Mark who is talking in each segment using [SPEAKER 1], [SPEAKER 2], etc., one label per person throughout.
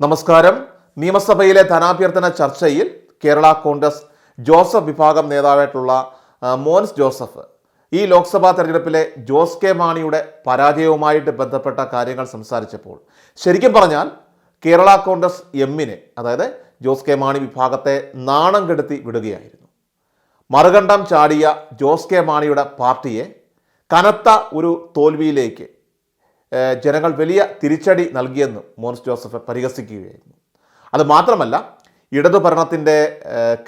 [SPEAKER 1] നമസ്കാരം. നിയമസഭയിലെ ധനാഭ്യർത്ഥന ചർച്ചയിൽ കേരള കോൺഗ്രസ് ജോസഫ് വിഭാഗം നേതാവായിട്ടുള്ള മോൻസ് ജോസഫ് ഈ ലോക്സഭാ തെരഞ്ഞെടുപ്പിലെ ജോസ് കെ മാണിയുടെ പരാജയവുമായിട്ട് ബന്ധപ്പെട്ട കാര്യങ്ങൾ സംസാരിച്ചപ്പോൾ ശരിക്കും പറഞ്ഞാൽ കേരള കോൺഗ്രസ് എമ്മിനെ അതായത് ജോസ് കെ മാണി വിഭാഗത്തെ നാണം കെടുത്തി വിടുകയായിരുന്നു. മറുകണ്ഠം ചാടിയ ജോസ് കെ മാണിയുടെ പാർട്ടിയെ കനത്ത ഒരു തോൽവിയിലേക്ക് ജനങ്ങൾ വലിയ തിരിച്ചടി നൽകിയെന്ന് മോൻസ് ജോസഫ് പരിഹസിക്കുകയായിരുന്നു. അത് മാത്രമല്ല ഇടതു ഭരണത്തിന്റെ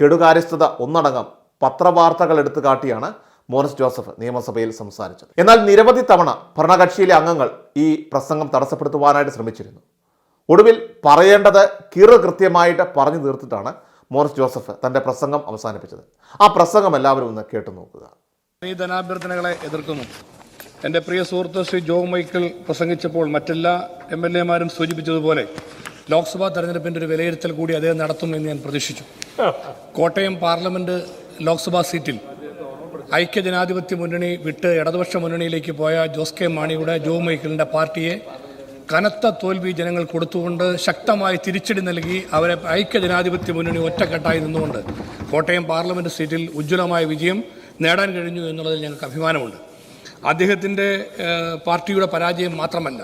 [SPEAKER 1] കെടുകാര്യസ്ഥത ഒന്നടങ്കം പത്രവാർത്തകൾ എടുത്തു കാട്ടിയാണ് മോറിസ് ജോസഫ് നിയമസഭയിൽ സംസാരിച്ചത്. എന്നാൽ നിരവധി തവണ ഭരണകക്ഷിയിലെ അംഗങ്ങൾ ഈ പ്രസംഗം തടസ്സപ്പെടുത്തുവാനായിട്ട് ശ്രമിച്ചിരുന്നു. ഒടുവിൽ പറയേണ്ടത് കിറു കൃത്യമായിട്ട് പറഞ്ഞു തീർത്തിട്ടാണ് മോറിസ് ജോസഫ് തന്റെ പ്രസംഗം അവസാനിപ്പിച്ചത്. ആ പ്രസംഗം എല്ലാവരും ഒന്ന് കേട്ടു നോക്കുക.
[SPEAKER 2] ഈ ധനാഭ്യർത്ഥനകളെ എതിർക്കുന്നു. എന്റെ പ്രിയ സുഹൃത്ത് ശ്രീ ജോ മൈക്കിൾ പ്രസംഗിച്ചപ്പോൾ മറ്റെല്ലാ എം എൽ എമാരും സൂചിപ്പിച്ചതുപോലെ ലോക്സഭാ തെരഞ്ഞെടുപ്പിന്റെ ഒരു വിലയിരുത്തൽ കൂടി അദ്ദേഹം നടത്തുമെന്ന് ഞാൻ പ്രതീക്ഷിച്ചു. കോട്ടയം പാർലമെന്റ് ലോക്സഭാ സീറ്റിൽ ഐക്യജനാധിപത്യ മുന്നണി വിട്ട് ഇടതുപക്ഷ മുന്നണിയിലേക്ക് പോയ ജോസ് കെ മാണിയുടെ ജോ മൈക്കിളിന്റെ പാർട്ടിയെ കനത്ത തോൽവി ജനങ്ങൾ കൊടുത്തുകൊണ്ട് ശക്തമായി തിരിച്ചടി നൽകി അവരെ ഐക്യജനാധിപത്യ മുന്നണി ഒറ്റക്കെട്ടായി നിന്നുകൊണ്ട് കോട്ടയം പാർലമെന്റ് സീറ്റിൽ ഉജ്ജ്വലമായ വിജയം നേടാൻ കഴിഞ്ഞു എന്നുള്ളതിൽ ഞങ്ങൾക്ക് അഭിമാനമുണ്ട്. അദ്ദേഹത്തിന്റെ പാർട്ടിയുടെ പരാജയം മാത്രമല്ല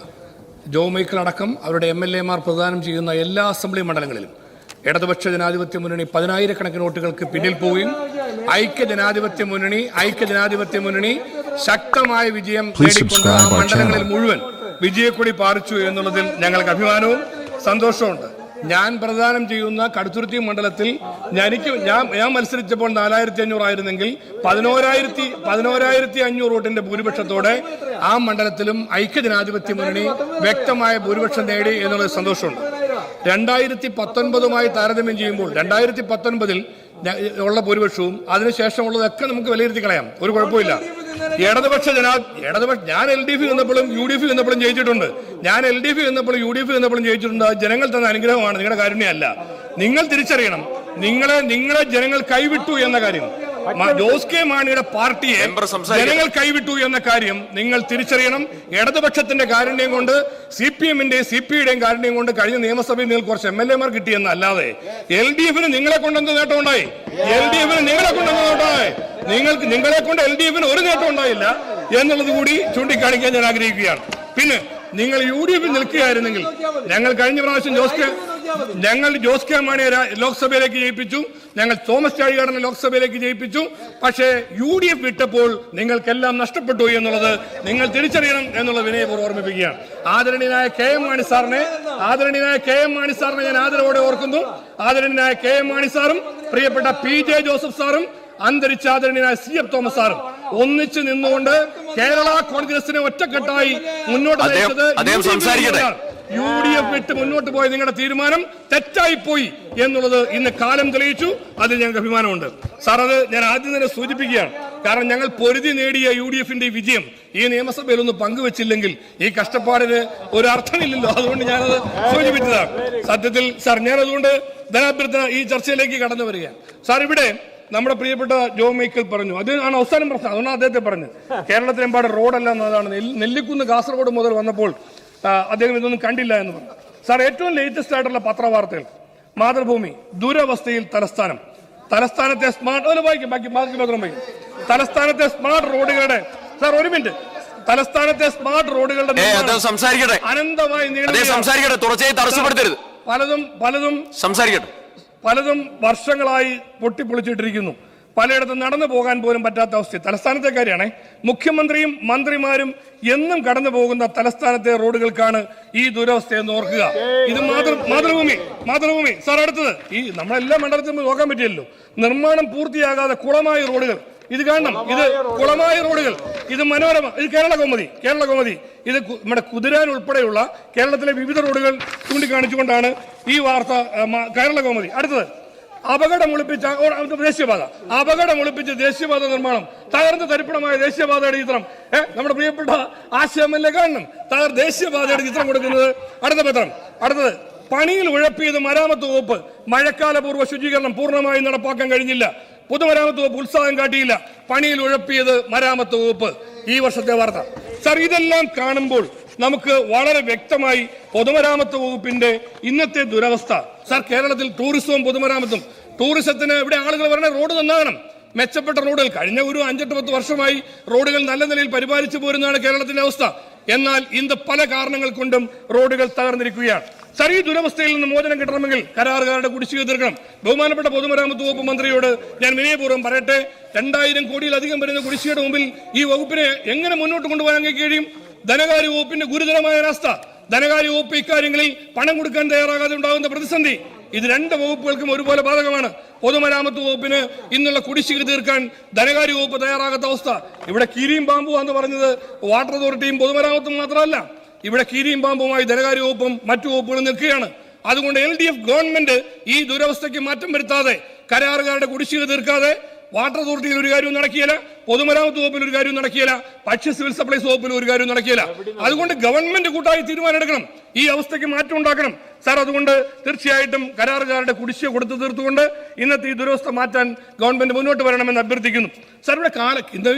[SPEAKER 2] ജോ മൈക്കിൾ അടക്കം അവരുടെ എം എൽ എമാർ പ്രദാനം ചെയ്യുന്ന എല്ലാ അസംബ്ലി മണ്ഡലങ്ങളിലും ഇടതുപക്ഷ ജനാധിപത്യ മുന്നണി പതിനായിരക്കണക്കിന് വോട്ടുകൾക്ക് പിന്നിൽ പോവുകയും ഐക്യ ജനാധിപത്യ മുന്നണി ഐക്യ ജനാധിപത്യ മുന്നണി ശക്തമായ വിജയം നേടിക്കൊണ്ട് ആ മണ്ഡലങ്ങളിൽ മുഴുവൻ വിജയക്കൊടി പാറിച്ചു എന്നുള്ളതിൽ ഞങ്ങൾക്ക് അഭിമാനവും സന്തോഷവുമുണ്ട്. ഞാൻ പ്രദാനം ചെയ്യുന്ന കടുത്തുരുത്തി മണ്ഡലത്തിൽ എനിക്ക് ഞാൻ ഞാൻ മത്സരിച്ചപ്പോൾ നാലായിരത്തി അഞ്ഞൂറായിരുന്നെങ്കിൽ പതിനോരായിരത്തി പതിനോരായിരത്തി അഞ്ഞൂറ് വോട്ടിന്റെ ഭൂരിപക്ഷത്തോടെ ആ മണ്ഡലത്തിലും ഐക്യജനാധിപത്യ മുന്നണി വ്യക്തമായ ഭൂരിപക്ഷം നേടി എന്നുള്ള സന്തോഷമുണ്ട്. രണ്ടായിരത്തി പത്തൊൻപതുമായി താരതമ്യം ചെയ്യുമ്പോൾ രണ്ടായിരത്തി പത്തൊൻപതിൽ ഉള്ള ഭൂരിപക്ഷവും അതിനുശേഷമുള്ളതൊക്കെ നമുക്ക് വിലയിരുത്തി കളയാം. ഒരു കുഴപ്പമില്ല ഇടതുപക്ഷ ജനാ ഇടതുപക്ഷ ഞാൻ എൽ ഡി എഫ് വന്നപ്പോഴും യു ഡി എഫ് വന്നപ്പോഴും ജയിച്ചിട്ടുണ്ട്. ഞാൻ എൽ ഡി എഫ് വന്നപ്പോഴും യു ഡി എഫ് വന്നപ്പോഴും ജയിച്ചിട്ടുണ്ട് ജനങ്ങൾ തന്ന അനുഗ്രഹമാണ്. നിങ്ങളുടെ കാരുണ്യമല്ല. നിങ്ങൾ തിരിച്ചറിയണം. നിങ്ങളെ നിങ്ങളെ ജനങ്ങൾ കൈവിട്ടു എന്ന കാര്യം. ജോസ് കെ മാണിയുടെ പാർട്ടിയെ ജനങ്ങൾ കൈവിട്ടു എന്ന കാര്യം നിങ്ങൾ തിരിച്ചറിയണം. ഇടതുപക്ഷത്തിന്റെ കാരുണ്യം കൊണ്ട് സി പി എമ്മിന്റെയും സി പി യുടെയും കാരുണ്യം കൊണ്ട് കഴിഞ്ഞ നിയമസഭയിൽ നിങ്ങൾ കുറച്ച് എം എൽ എമാർ കിട്ടിയെന്നല്ലാതെ എൽ ഡി എഫിന് നിങ്ങളെ കൊണ്ടെന്ത് നേട്ടം ഉണ്ടായി? എൽ ഡി എഫിന് നിങ്ങളെ കൊണ്ടെന്ത് നേട്ടമായി നിങ്ങൾക്ക് നിങ്ങളെ കൊണ്ട് എൽ ഡി എഫിന് ഒരു നേട്ടം ഉണ്ടായില്ല എന്നുള്ളത് കൂടി ചൂണ്ടിക്കാണിക്കാൻ ഞാൻ ആഗ്രഹിക്കുകയാണ്. പിന്നെ നിങ്ങൾ യു ഡി എഫിൽ നിൽക്കുകയായിരുന്നെങ്കിൽ ഞങ്ങൾ കഴിഞ്ഞ പ്രാവശ്യം ജോസ് കെ ഞങ്ങൾ ജോസ് കെ മാണിയെ ലോക്സഭയിലേക്ക് ജയിപ്പിച്ചു. ഞങ്ങൾ തോമസ് ചാഴികാടനെ ലോക്സഭയിലേക്ക് ജയിപ്പിച്ചു. പക്ഷേ യു ഡി എഫ് വിട്ടപ്പോൾ നിങ്ങൾക്കെല്ലാം നഷ്ടപ്പെട്ടു എന്നുള്ളത് നിങ്ങൾ തിരിച്ചറിയണം എന്നുള്ള വിനയപൂർവം ഓർമ്മിപ്പിക്കുകയാണ്. ആദരണീയനായ കെ എം മാണി സാറിനെ ആദരണീയനായ കെ എം മാണി സാറിനെ ഞാൻ ആദരവോടെ ഓർക്കുന്നു. ആദരണീയനായ കെ എം മാണി സാറും പ്രിയപ്പെട്ട പി ജെ ജോസഫ് സാറും അന്തരിച്ച ആദരണീയനായ സി എഫ് തോമസ് സാറും ഒന്നിച്ച് നിന്നുകൊണ്ട് കേരള കോൺഗ്രസിനെ ഒറ്റക്കെട്ടായി മുന്നോട്ട് നയിച്ചത് യു ഡി എഫ് വിട്ട് മുന്നോട്ട് പോയ നിങ്ങളുടെ തീരുമാനം തെറ്റായി പോയി എന്നുള്ളത് ഇന്ന് കാലം തെളിയിച്ചു. അതിൽ ഞങ്ങൾക്ക് അഭിമാനമുണ്ട്. സാർ അത് ഞാൻ ആദ്യം തന്നെ സൂചിപ്പിക്കുകയാണ്. കാരണം ഞങ്ങൾ പൊരുതി നേടിയ യു ഡി എഫിന്റെ വിജയം ഈ നിയമസഭയിൽ ഒന്ന് പങ്കുവച്ചില്ലെങ്കിൽ ഈ കഷ്ടപ്പാടിന് ഒരു അർത്ഥമില്ലല്ലോ. അതുകൊണ്ട് ഞാനത് സൂചിപ്പിച്ചതാണ്. സത്യത്തിൽ സാർ ഞാൻ അതുകൊണ്ട് ധനാഭ്യർത്ഥന ഈ ചർച്ചയിലേക്ക് കടന്നു വരികയാണ്. സാർ ഇവിടെ നമ്മുടെ പ്രിയപ്പെട്ട ജോ മൈക്കിൾ പറഞ്ഞു. അത് ആണ് അവസാനം പ്രശ്നം. അതുകൊണ്ട് അദ്ദേഹത്തെ പറഞ്ഞത്. കേരളത്തിലെമ്പാട് റോഡല്ല എന്നതാണ്. നെല്ല്- നെല്ലിക്കുന്ന് കാസർഗോഡ് മുതൽ വന്നപ്പോൾ അദ്ദേഹം ഇതൊന്നും കണ്ടില്ല എന്ന് പറഞ്ഞു. സാർ ഏറ്റവും ലേറ്റസ്റ്റ് ആയിട്ടുള്ള പത്രവാർത്തകൾ. മാതൃഭൂമി ദുരവസ്ഥയിൽ തലസ്ഥാനം. തലസ്ഥാനത്തെ സ്മാർട്ട് അതിൽ വായിക്കും ബാക്കി ബാക്കി മാത്രം വായിക്കും. തലസ്ഥാനത്തെ സ്മാർട്ട് റോഡുകളുടെ സാർ ഒരു മിനിറ്റ്. തലസ്ഥാനത്തെ സ്മാർട്ട് റോഡുകളുടെ
[SPEAKER 3] സംസാരിക്കട്ടെ.
[SPEAKER 2] അനന്തമായി.
[SPEAKER 3] സംസാരിക്കട്ടെ തുടർച്ചയായി തടസ്സപ്പെടുത്തരുത്.
[SPEAKER 2] പലതും പലതും
[SPEAKER 3] സംസാരിക്കട്ടെ.
[SPEAKER 2] പലതും വർഷങ്ങളായി പൊട്ടിപ്പൊളിച്ചിട്ടിരിക്കുന്നു. പലയിടത്തും നടന്നു പോകാൻ പോലും പറ്റാത്ത അവസ്ഥ തലസ്ഥാനത്തെ കാര്യമാണേ മുഖ്യമന്ത്രിയും മന്ത്രിമാരും എന്നും കടന്നു പോകുന്ന തലസ്ഥാനത്തെ റോഡുകൾക്കാണ് ഈ ദുരവസ്ഥയെന്ന് ഓർക്കുക. ഇത് മാതൃ മാതൃഭൂമി മാതൃഭൂമി. സാർ അടുത്തത്. ഈ നമ്മളെല്ലാ മണ്ഡലത്തിലും നോക്കാൻ പറ്റിയല്ലോ നിർമ്മാണം പൂർത്തിയാകാതെ കുളമായ റോഡുകൾ. ഇത് കാണണം. ഇത് കുളമായ റോഡുകൾ. ഇത് മനോരമ ഇത് കേരള കോമതി കേരള കോമതി ഇത് നമ്മുടെ കുതിരാൻ ഉൾപ്പെടെയുള്ള കേരളത്തിലെ വിവിധ റോഡുകൾ ചൂണ്ടിക്കാണിച്ചുകൊണ്ടാണ് ഈ വാർത്ത കേരള കോമതി അടുത്തത്. അപകടം ഒളിപ്പിച്ച ദേശീയപാത. അപകടം ഒളിപ്പിച്ച ദേശീയപാത നിർമ്മാണം. തകർന്ന് തരിപ്പണമായ ദേശീയപാതയുടെ ചിത്രം. ഏ നമ്മുടെ പ്രിയപ്പെട്ട ആശയമല്ലേ കാണണം തകർ ദേശീയപാതയുടെ ചിത്രം കൊടുക്കുന്നത്. അടുത്ത പത്രം. അടുത്തത്. പണിയിൽ ഉഴപ്പിയത് മരാമത്ത് വകുപ്പ്. മഴക്കാലപൂർവ ശുചീകരണം പൂർണമായും നടപ്പാക്കാൻ കഴിഞ്ഞില്ല. പൊതുമരാമത്ത് വകുപ്പ് ഉത്സാഹം കാട്ടിയില്ല. പണിയിൽ ഉഴപ്പിയത് മരാമത്ത് വകുപ്പ്. ഈ വർഷത്തെ വാർത്ത. സർ ഇതെല്ലാം കാണുമ്പോൾ നമുക്ക് വളരെ വ്യക്തമായി പൊതുമരാമത്ത് വകുപ്പിന്റെ ഇന്നത്തെ ദുരവസ്ഥ. സാർ കേരളത്തിൽ ടൂറിസവും പൊതുമരാമത്തും. ടൂറിസത്തിന് ഇവിടെ ആളുകൾ പറഞ്ഞ റോഡ് നന്നാകണം. മെച്ചപ്പെട്ട റോഡുകൾ കഴിഞ്ഞ ഒരു അഞ്ചെട്ട് പത്ത് വർഷമായി റോഡുകൾ നല്ല നിലയിൽ പരിപാലിച്ചു പോരുന്നതാണ് കേരളത്തിന്റെ അവസ്ഥ. എന്നാൽ ഇന്ന് പല കാരണങ്ങൾ കൊണ്ടും റോഡുകൾ തകർന്നിരിക്കുകയാണ്. സാർ ഈ ദുരവസ്ഥയിൽ നിന്ന് മോചനം കിട്ടണമെങ്കിൽ കരാറുകാരുടെ കുടിശ്ശിക തീർക്കണം. ബഹുമാനപ്പെട്ട പൊതുമരാമത്ത് വകുപ്പ് മന്ത്രിയോട് ഞാൻ വിനയപൂർവം പറയട്ടെ രണ്ടായിരം കോടിയിലധികം വരുന്ന കുടിശ്ശികയുടെ മുമ്പിൽ ഈ വകുപ്പിനെ എങ്ങനെ മുന്നോട്ട് കൊണ്ടുപോകാൻ കഴിയും? ധനകാര്യ വകുപ്പിന്റെ ഗുരുതരമായ ഒരവസ്ഥ. ധനകാര്യ വകുപ്പ് ഇക്കാര്യങ്ങളിൽ പണം കൊടുക്കാൻ തയ്യാറാകാതെ ഉണ്ടാകുന്ന പ്രതിസന്ധി. ഇത് രണ്ട് വകുപ്പുകൾക്കും ഒരുപോലെ ബാധകമാണ്. പൊതുമരാമത്ത് വകുപ്പിന് ഇന്നുള്ള കുടിശ്ശിക തീർക്കാൻ ധനകാര്യ വകുപ്പ് തയ്യാറാകാത്ത അവസ്ഥ. ഇവിടെ കീരിയും പാമ്പു എന്ന് പറഞ്ഞത് വാട്ടർ അതോറിറ്റിയും പൊതുമരാമത്തും മാത്രമല്ല. ഇവിടെ കീരിയും പാമ്പുമായി ധനകാര്യ വകുപ്പും മറ്റു വകുപ്പുകളും നിൽക്കുകയാണ്. അതുകൊണ്ട് എൽ ഡി എഫ് ഗവൺമെന്റ് ഈ ദുരവസ്ഥയ്ക്ക് മാറ്റം വരുത്താതെ കരാറുകാരുടെ കുടിശ്ശിക തീർക്കാതെ വാട്ടർ അതോറിറ്റിയിൽ ഒരു കാര്യവും നടക്കിയില്ല പൊതുമരാമത്ത് വകുപ്പിൽ ഒരു കാര്യവും നടക്കിയില്ല പക്ഷേ സിവിൽ സപ്ലൈസ് വകുപ്പിൽ ഒരു കാര്യവും നടക്കിയില്ല അതുകൊണ്ട് ഗവൺമെന്റ് കൂട്ടായി തീരുമാനം എടുക്കണം ഈ അവസ്ഥയ്ക്ക് മാറ്റം ഉണ്ടാക്കണം. സാർ അതുകൊണ്ട് തീർച്ചയായിട്ടും കരാറുകാരുടെ കുടിശ്ശിക കൊടുത്തു തീർത്തുകൊണ്ട് ഇന്നത്തെ ഈ ദുരവസ്ഥ മാറ്റാൻ ഗവൺമെന്റ് മുന്നോട്ട് വരണമെന്ന് അഭ്യർത്ഥിക്കുന്നു. സാർ ഇവിടെ കാല ഇന്ന്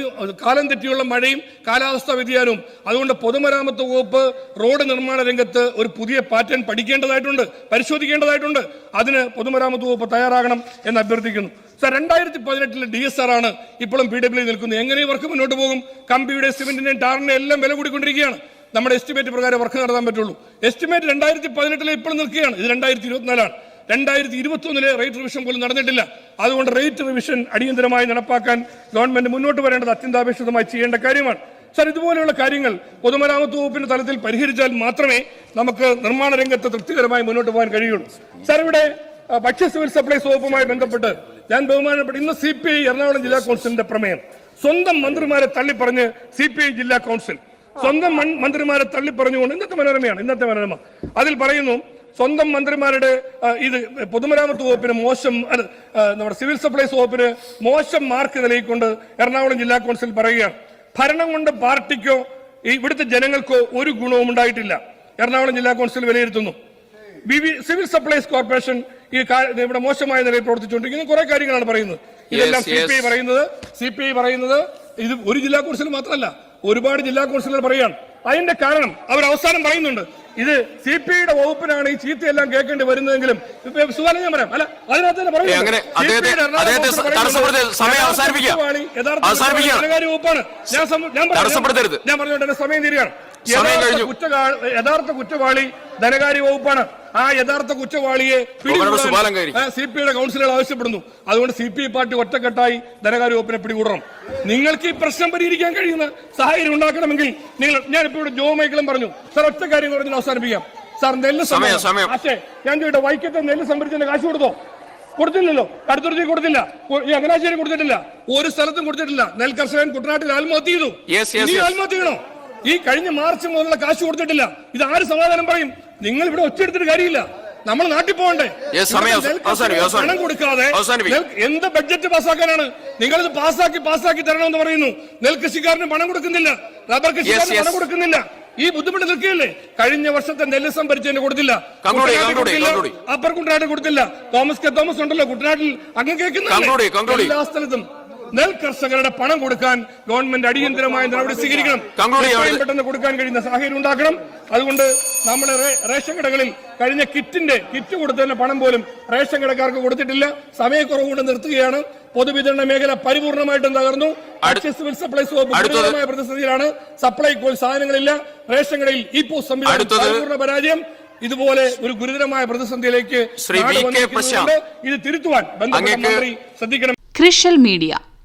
[SPEAKER 2] കാലം തെറ്റിയുള്ള മഴയും കാലാവസ്ഥാ വ്യതിയാനവും അതുകൊണ്ട് പൊതുമരാമത്ത് വകുപ്പ് റോഡ് നിർമ്മാണ രംഗത്ത് ഒരു പുതിയ പാറ്റേൺ പഠിക്കേണ്ടതായിട്ടുണ്ട് പരിശോധിക്കേണ്ടതായിട്ടുണ്ട്. അതിന് പൊതുമരാമത്ത് വകുപ്പ് തയ്യാറാകണം എന്ന് അഭ്യർത്ഥിക്കുന്നു. സാർ രണ്ടായിരത്തി പതിനെട്ടിലെ ഡി എസ് ആർ ആണ് ഇപ്പോഴും പി ഡബ്ല്യു നിൽക്കുന്നത്. എങ്ങനെ വർക്ക് മുന്നോട്ട് പോകും? കമ്പിയുടെ സിമെന്റിന്റെയും ടാറിന്റെ എല്ലാം വില കൂടിക്കൊണ്ടിരിക്കുകയാണ്. നമ്മുടെ എസ്റ്റിമേറ്റ് പ്രകാരം വർക്ക് നടത്താൻ പറ്റുള്ളൂ. എസ്റ്റിമേറ്റ് രണ്ടായിരത്തി പതിനെട്ടിലെ ഇപ്പോഴും നിൽക്കുകയാണ്. ഇത് രണ്ടായിരത്തി ഇരുപത്തിനാലാണ് രണ്ടായിരത്തി ഇരുപത്തി ഒന്നിലെ റേറ്റ് റിവിഷൻ പോലും നടന്നിട്ടില്ല. അതുകൊണ്ട് റേറ്റ് റിവിഷൻ അടിയന്തരമായി നടപ്പാക്കാൻ ഗവൺമെന്റ് മുന്നോട്ട് വരേണ്ടത് അത്യന്താപേക്ഷിതമായി ചെയ്യേണ്ട കാര്യമാണ്. സാർ ഇതുപോലെയുള്ള കാര്യങ്ങൾ പൊതുമരാമത്ത് വകുപ്പിന്റെ തലത്തിൽ പരിഹരിച്ചാൽ മാത്രമേ നമുക്ക് നിർമ്മാണ രംഗത്ത് തൃപ്തികരമായി മുന്നോട്ട് പോകാൻ കഴിയുള്ളൂ. സാർ ഇവിടെ ഭക്ഷ്യ സിവിൽ സപ്ലൈസ് വകുപ്പുമായി ബന്ധപ്പെട്ട് ഞാൻ ബഹുമാനപ്പെട്ട ഇന്ന് സി പി ഐ എറണാകുളം ജില്ലാ കൗൺസിലിന്റെ പ്രമേയം. സ്വന്തം മന്ത്രിമാരെ തള്ളിപ്പറഞ്ഞ് സി പി ഐ ജില്ലാ കൗൺസിൽ സ്വന്തം മന്ത്രിമാരെ തള്ളിപ്പറഞ്ഞുകൊണ്ട് ഇന്നത്തെ മനോരമയാണ് ഇന്നത്തെ മനോരമ. അതിൽ പറയുന്നു സ്വന്തം മന്ത്രിമാരുടെ ഇത് പൊതുമരാമത്ത് വകുപ്പിന് മോശം നമ്മുടെ സിവിൽ സപ്ലൈസ് വകുപ്പിന് മോശം മാർക്ക് നൽകിക്കൊണ്ട് എറണാകുളം ജില്ലാ കൗൺസിൽ പറയുകയാണ്. ഭരണം കൊണ്ട് പാർട്ടിക്കോ ഇവിടുത്തെ ജനങ്ങൾക്കോ ഒരു ഗുണവും ഉണ്ടായിട്ടില്ല. എറണാകുളം ജില്ലാ കൗൺസിൽ വിലയിരുത്തുന്നു. സിവിൽ സപ്ലൈസ് കോർപ്പറേഷൻ ഈ ഇവിടെ മോശമായ നിലയിൽ പ്രവർത്തിച്ചുകൊണ്ടിരിക്കുന്നു. കുറെ കാര്യങ്ങളാണ് പറയുന്നത്. ഇതെല്ലാം സി. പി ഐ പറയുന്നത്. സി പി ഐ പറയുന്നത് ഇത് ഒരു ജില്ലാ കൗൺസിൽ മാത്രമല്ല ഒരുപാട് ജില്ലാ കൗൺസിലർ പറയുകയാണ്. അതിന്റെ കാരണം അവർ അവസാനം പറയുന്നുണ്ട്. ഇത് സി പി ഐയുടെ വകുപ്പിനാണ് ഈ ചീത്തയെല്ലാം കേൾക്കേണ്ടി വരുന്നതെങ്കിലും സുഖം സുഖാനം ഞാൻ പറയാം. അല്ല അതിനകത്ത് തന്നെ. ധനകാര്യ വകുപ്പാണ്. ഞാൻ ഞാൻ പറഞ്ഞോട്ടെ സമയം തീരുകയാണ്. യഥാർത്ഥ കുറ്റവാളി ധനകാര്യ വകുപ്പാണ്. ആ യഥാർത്ഥ കുറ്റവാളിയെ. സി പി ഐയുടെ കൗൺസിലുകൾ ആവശ്യപ്പെടുന്നു. അതുകൊണ്ട് സി പി ഐ പാർട്ടി ഒറ്റക്കെട്ടായി ധനകാര്യ വകുപ്പിനെ പിടികൂടണം. നിങ്ങൾക്ക് ഈ പ്രശ്നം പരിഹരിക്കാൻ കഴിയുന്ന സാഹചര്യം ഉണ്ടാക്കണമെങ്കിൽ നിങ്ങൾ ഞാനിപ്പോ ഇവിടെ ജോ മൈക്കിളും പറഞ്ഞു. സാർ ഒറ്റ കാര്യം പറഞ്ഞു അവസാനിപ്പിക്കാം. സാർ നെല്ല്
[SPEAKER 3] സമയം.
[SPEAKER 2] പക്ഷേ ഞാൻ ചോദിട്ടെ വൈക്കത്തെ നെല്ല് സംഭരിച്ചതിന്റെ കാശ് കൊടുത്തോ? കൊടുത്തില്ലല്ലോ. കടുത്തുരുത്തി കൊടുത്തില്ല. ഈ അങ്ങനാശ്ശേരി കൊടുത്തിട്ടില്ല. ഒരു സ്ഥലത്തും കൊടുത്തിട്ടില്ല. നെൽ കർഷകൻ കുട്ടനാട്ടിൽ ആത്മഹത്യ ചെയ്തു. ആത്മഹത്യ ചെയ്യണോ? ഈ കഴിഞ്ഞ മാർച്ച് മുതലുള്ള കാശ് കൊടുത്തിട്ടില്ല. ഇത് ആര് സമാധാനം പറയും? നിങ്ങൾ ഇവിടെ ഒച്ചെടുത്തിട്ട് കാര്യമില്ല. നമ്മൾ നാട്ടിൽ പോകണ്ടേ. പണം കൊടുക്കാതെ എന്ത് ബഡ്ജറ്റ് പാസ്സാക്കാനാണ്? നിങ്ങൾ ഇത് പാസ്സാക്കി പാസ്സാക്കി തരണമെന്ന് പറയുന്നു. നെൽകൃഷിക്കാരന് പണം കൊടുക്കുന്നില്ല. റബ്ബർ കൃഷിക്കാരന് പണം കൊടുക്കുന്നില്ല. ഈ ബുദ്ധിമുട്ട് നിൽക്കുകയല്ലേ? കഴിഞ്ഞ വർഷത്തെ നെല്ല് സംഭരിച്ചതിന് കൊടുത്തില്ല. അപ്പർ കുട്ടനാട്ടിൽ കൊടുത്തില്ല. Thomas K. തോമസ് ഉണ്ടല്ലോ കുട്ടനാട്ടിൽ. അങ്ങ്
[SPEAKER 3] ചെയ്യ്,
[SPEAKER 2] എല്ലാ സ്ഥലത്തും. നെൽ കർഷകരുടെ പണം കൊടുക്കാൻ ഗവൺമെന്റ് അടിയന്തരമായ നടപടി സ്വീകരിക്കണം. എത്രയും പെട്ടെന്ന് കൊടുക്കാൻ കഴിയുന്ന സാഹചര്യം ഉണ്ടാക്കണം അതുകൊണ്ട് നമ്മുടെ റേഷൻ കടകളിൽ കഴിഞ്ഞ കിറ്റിന്റെ കിറ്റ് കൊടുത്തതിന്റെ പണം പോലും റേഷൻ കടക്കാർക്ക് കൊടുത്തിട്ടില്ല. സമയക്കുറവ് കൊണ്ട് നിർത്തുകയാണ്. പൊതുവിതരണ മേഖല പരിപൂർണമായിട്ടും തകർന്നു. സിവിൽ സപ്ലൈസ് വകുപ്പ് പ്രതിസന്ധിയിലാണ്. സപ്ലൈക്കോ സാധനങ്ങളില്ല. റേഷൻ കടയിൽ ഈ പോസ്റ്റ് സംവിധാനം പരിപൂർണ പരാജയം. ഇതുപോലെ ഒരു ഗുരുതരമായ പ്രതിസന്ധിയിലേക്ക്. ഇത് തിരുത്തുവാൻ ബന്ധപ്പെട്ട മന്ത്രി ശ്രദ്ധിക്കണം.
[SPEAKER 4] ക്രിഷൽ മീഡിയ